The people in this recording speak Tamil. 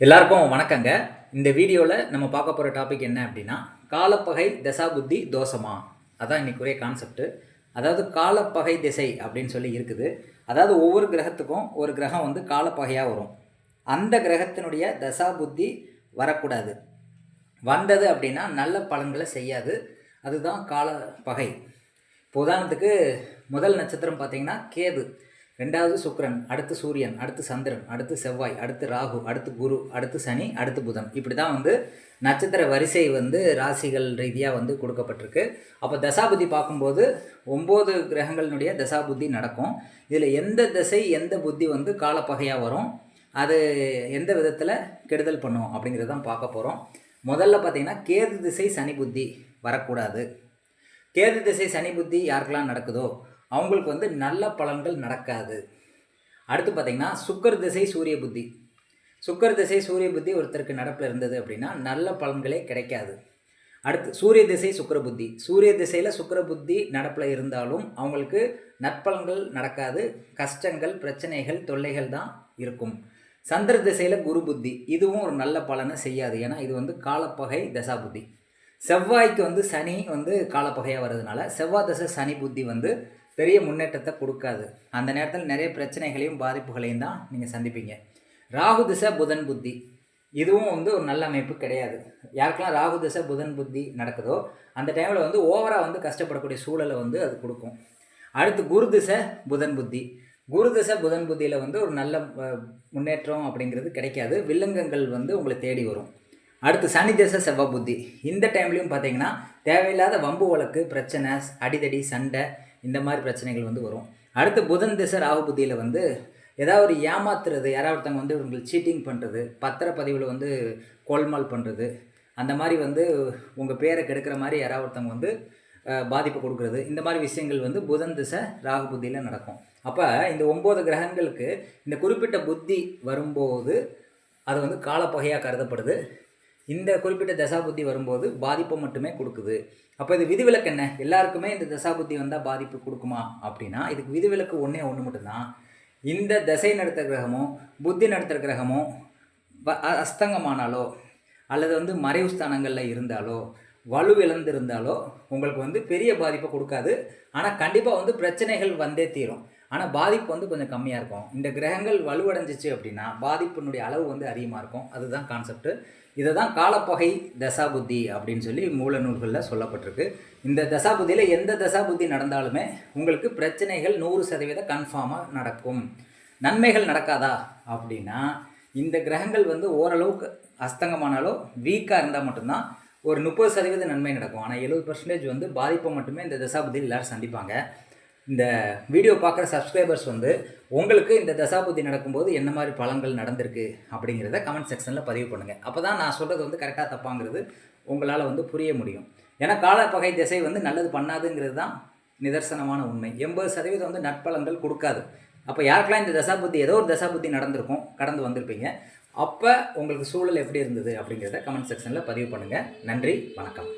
எல்லாருக்கும் வணக்கங்க. இந்த வீடியோவில் நம்ம பார்க்க போகிற டாபிக் என்ன அப்படின்னா காலப்பகை தசாபுத்தி தோஷமா? அதான் இன்னைக்குரிய கான்செப்ட் அதாவது காலப்பகை திசை அப்படின்னு சொல்லி இருக்குது. அதாவது ஒவ்வொரு கிரகத்துக்கும் ஒரு கிரகம் வந்து காலப்பகையாக வரும். அந்த கிரகத்தினுடைய தசாபுத்தி வரக்கூடாது. வந்தது அப்படின்னா நல்ல பலன்களை செய்யாது. அதுதான் காலப்பகை. இப்போ உதாரணத்துக்கு முதல் நட்சத்திரம் பார்த்தீங்கன்னா கேது. ரெண்டாவது சுக்கரன் அடுத்து சூரியன் அடுத்து சந்திரன் அடுத்து செவ்வாய் அடுத்து ராகு அடுத்து குரு அடுத்து சனி அடுத்து புதன். இப்படி தான் வந்து நட்சத்திர வரிசை வந்து ராசிகள் ரீதியாக வந்து கொடுக்கப்பட்டிருக்கு. அப்போ தசாபுத்தி பார்க்கும்போது ஒம்பது கிரகங்களினுடைய தசாபுத்தி நடக்கும். இதில் எந்த திசை எந்த புத்தி வந்து காலப்பகையாக வரும்? அது எந்த விதத்தில் கெடுதல் பண்ணும் அப்படிங்கிறது தான் பார்க்க போகிறோம் முதல்ல பார்த்தீங்கன்னா கேது திசை சனி புத்தி வரக்கூடாது. கேது திசை சனி புத்தி யாருக்கெல்லாம் நடக்குதோ? அவங்களுக்கு வந்து நல்ல பலன்கள் நடக்காது. அடுத்து பார்த்திங்கன்னா சுக்கர் திசை சூரிய புத்தி. சுக்கர் திசை சூரிய புத்தி ஒருத்தருக்கு நடப்பில் இருந்தது அப்படின்னா நல்ல பலன்களே கிடைக்காது. அடுத்து சூரிய திசை சுக்கிர புத்தி. சூரிய திசையில் சுக்கிர புத்தி நடப்பில் இருந்தாலும் அவங்களுக்கு நற்பலன்கள் நடக்காது. கஷ்டங்கள் பிரச்சனைகள் தொல்லைகள் தான் இருக்கும். சந்திர திசையில் குரு புத்தி. இதுவும் ஒரு நல்ல பலனை செய்யாது. ஏன்னா இது வந்து காலப்பகை தசா புத்தி. செவ்வாய்க்கு வந்து சனி வந்து காலப்பகையாக வர்றதுனால செவ்வாய் தசை சனி புத்தி வந்து பெரிய முன்னேற்றத்தை கொடுக்காது. அந்த நேரத்தில் நிறைய பிரச்சனைகளையும் பாதிப்புகளையும் தான் நீங்கள் சந்திப்பீங்க. ராகு திசை புதன் புத்தி. இதுவும் வந்து ஒரு நல்ல அமைப்பு கிடையாது. யாருக்கெல்லாம் ராகு திசை புதன் புத்தி நடக்குதோ அந்த டைமில் வந்து ஓவராக வந்து கஷ்டப்படக்கூடிய சூழலை வந்து அது கொடுக்கும். அடுத்து குரு திசை புதன் புத்தி. குரு திசை புதன் புத்தியில் வந்து ஒரு நல்ல முன்னேற்றம் அப்படிங்கிறது கிடைக்காது. வில்லங்கங்கள் வந்து உங்களை தேடி வரும். அடுத்து சனி திசை செவ்வாய் புத்தி. இந்த டைம்லையும் பார்த்தீங்கன்னா தேவையில்லாத வம்பு வழக்கு பிரச்சனை அடிதடி சண்டை இந்த மாதிரி பிரச்சனைகள் வந்து வரும். அடுத்து புதன் திசை ராகு புத்தியில் வந்து ஏதாவது ஒரு ஏமாத்துறது யாராவது ஒருத்தவங்க வந்து உங்களுக்கு சீட்டிங் பண்ணுறது பத்திரப்பதிவில் வந்து கோல்மால் பண்ணுறது அந்த மாதிரி வந்து உங்கள் பேரை கெடுக்கிற மாதிரி யாராவது ஒருத்தவங்க வந்து பாதிப்பு கொடுக்குறது இந்த மாதிரி விஷயங்கள் வந்து புதன் திசை ராகு புத்தியில் நடக்கும். அப்போ இந்த ஒம்பது கிரகங்களுக்கு இந்த குறிப்பிட்ட புத்தி வரும்போது அது வந்து காலப்பகையாக கருதப்படுது. இந்த குறிப்பிட்ட தசாபுத்தி வரும்போது பாதிப்பை மட்டுமே கொடுக்குது. அப்போ இது விதிவிலக்கு என்ன? எல்லாருக்குமே இந்த தசாபுத்தி வந்தால் பாதிப்பு கொடுக்குமா? அப்படின்னா இதுக்கு விதிவிலக்கு ஒன்றே ஒன்று மட்டும்தான். இந்த தசை நடத்த கிரகமோ புத்தி நடத்துகிற கிரகமோ அஸ்தங்கமானாலோ அல்லது வந்து மறைவு ஸ்தானங்களில் இருந்தாலோ வலுவிழந்திருந்தாலோ உங்களுக்கு வந்து பெரிய பாதிப்பை கொடுக்காது. ஆனால் கண்டிப்பாக வந்து பிரச்சனைகள் வந்தே தீரும். ஆனால் பாதிப்பு வந்து கொஞ்சம் கம்மியாக இருக்கும். இந்த கிரகங்கள் வலுவடைஞ்சிச்சு அப்படின்னா பாதிப்பினுடைய அளவு வந்து அதிகமாக இருக்கும். அதுதான் கான்செப்ட் இதை தான் காலப்பகை தசாபுத்தி அப்படின்னு சொல்லி மூல நூல்களில் சொல்லப்பட்டிருக்கு. இந்த தசாபுத்தியில் எந்த தசாபுத்தி நடந்தாலுமே உங்களுக்கு பிரச்சனைகள் நூறு சதவீதம் கன்ஃபார்மாக நடக்கும். நன்மைகள் நடக்காதா அப்படின்னா இந்த கிரகங்கள் வந்து ஓரளவுக்கு அஸ்தங்கமானாலோ வீக்காக இருந்தால் மட்டும்தான் ஒரு முப்பது சதவீத நன்மை நடக்கும். ஆனால் எழுபது பர்சன்டேஜ் வந்து பாதிப்பை மட்டுமே இந்த தசாபுத்தியில் எல்லோரும் சந்திப்பாங்க. இந்த வீடியோ பார்க்குற சப்ஸ்கிரைபர்ஸ் வந்து உங்களுக்கு இந்த தசாபுத்தி நடக்கும்போது என்ன மாதிரி பலன்கள் நடந்திருக்கு அப்படிங்கிறத கமெண்ட் செக்ஷனில் பதிவு பண்ணுங்கள் அப்போ தான் நான் சொல்கிறது வந்து கரெக்டாக தப்பாங்கிறது உங்களால் வந்து புரிய முடியும். ஏன்னா காலப்பகை திசை வந்து நல்லது பண்ணாதுங்கிறது தான் நிதர்சனமான உண்மை. எண்பது சதவீதம் வந்து நட்பலன்கள் கொடுக்காது. அப்போ யாருக்கெல்லாம் இந்த தசாபுத்தி ஏதோ ஒரு தசாபுத்தி நடந்திருக்கும் கடந்து வந்திருப்பீங்க அப்போ உங்களுக்கு சூழல் எப்படி இருந்தது அப்படிங்கிறத கமெண்ட் செக்ஷனில் பதிவு பண்ணுங்கள் நன்றி வணக்கம்.